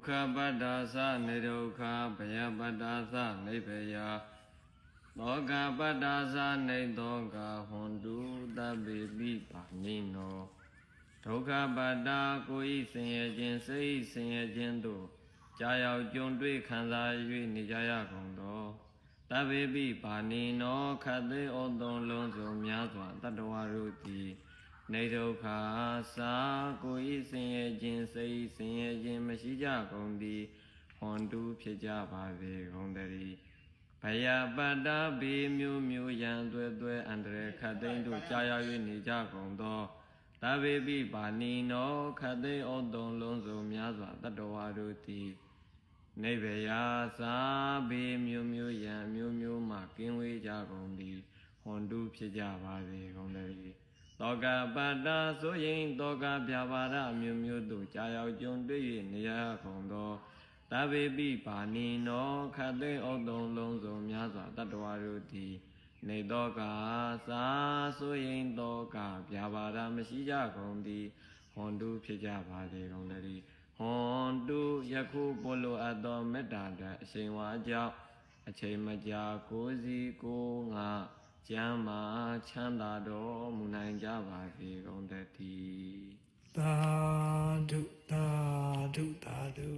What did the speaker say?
က္ခပတ္တာသနေဒုက္ခဘယပတ္တာသနိဗ္ဗယသောကပတ္တာသနေသောကဟွန်တုတဗ္ဗေပိပါဏိနောဒုက္ခပတ္တာကိုဤဆင်းရဲခြင်းစိတ်ဆင်းရဲခြင်းတို့ကြာရောက်ကြုံတွေ့ခံစား၍နေကြရကုန်သောတဗ္ဗေပိပါဏိနောခတ်သိဩသွန်လုံးစုံများစွာတတ္တဝါတို့သည် နေဒုက္ခသာကိုဤဆင်းရဲခြင်းစိတ်ဆင်းရဲခြင်းမရှိကြကုန်သည်ဟွန်တူဖြစ်ကြပါစေကုန်တည်းဘယပတ္တဘေမျိုးမျိုးရန်သွဲသွဲအန္တရာယ်ခတ်သိမ်းတို့ကြာရောက်၍နေကြကုန်သောတဗ္ဗေပိပါဏိနောခတ်သိမ်းဩတုံလုံးစုံများစွာတတ္တဝါတို့သည်နေဗယာသာဘေမျိုးမျိုးရန်မျိုးမျိုးမှကင်းဝေးကြကုန်သည်ဟွန်တူဖြစ်ကြပါစေကုန်တည်း တောကပတ္တာဆိုရင်တောကပြပါရအမျိုးမျိုးတို့ကြာရောက်ကြုံတွေ့၍နေရကုန်သောတဗ္ဗေပိပါဏိနောခတ်သိဩတုံလုံးစုံများစွာတတ္တဝါတို့သည်နေတောကသာဆိုရင်တောကပြပါရမရှိကြကုန်သည်ဟွန်တုဖြစ်ကြပါစေကုန်တည်းဟွန်တုယခုပိုလိုအပ်သောမေတ္တာတအရှင်ဝါကြောင့်အချိန်မကြာကိုးစီကိုးငါ ကျမ်းမာချမ်းသာတော်မူနိုင်ကြပါစေကုန်တည်းသာဓုသာဓုသာဓု